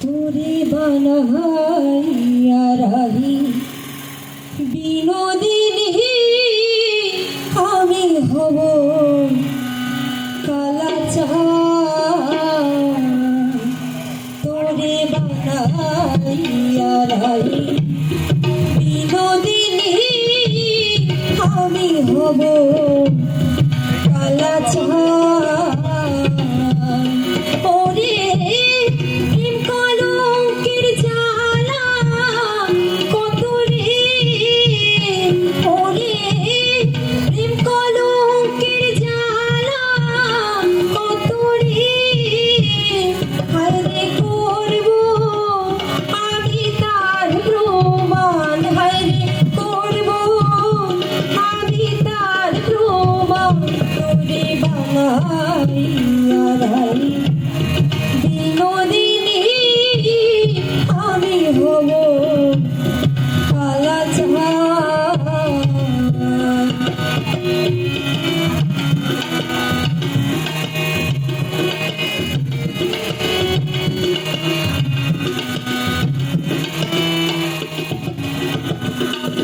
তোরে বানাইয়া রাহি। বিনোদিনী, আমি হব কালা তোরে বানাইয়া রাহি। বিনোদিনী, আমি হব কালা ওরে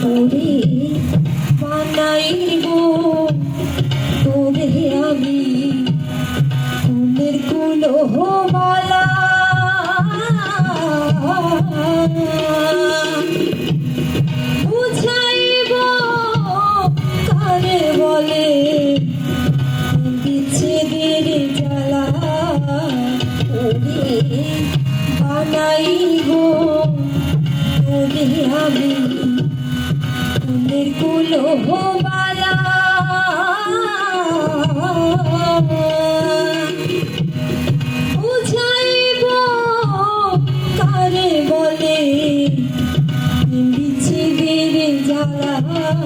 তোরে বানাইব। তোরে আমি ফুলের কুলো বুঝাইব কানে বলে বিচ্ছেদের জ্বালা। ওরে বানাইব, তোরে আমি ফুলের কুলো মালা বুঝাইব কারে বলে বিচ্ছেদের জ্বালা।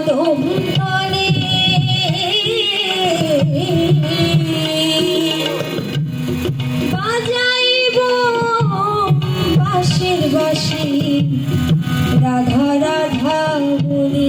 কদম তলে বাঁশের বাঁশি রাধা রাধা বলে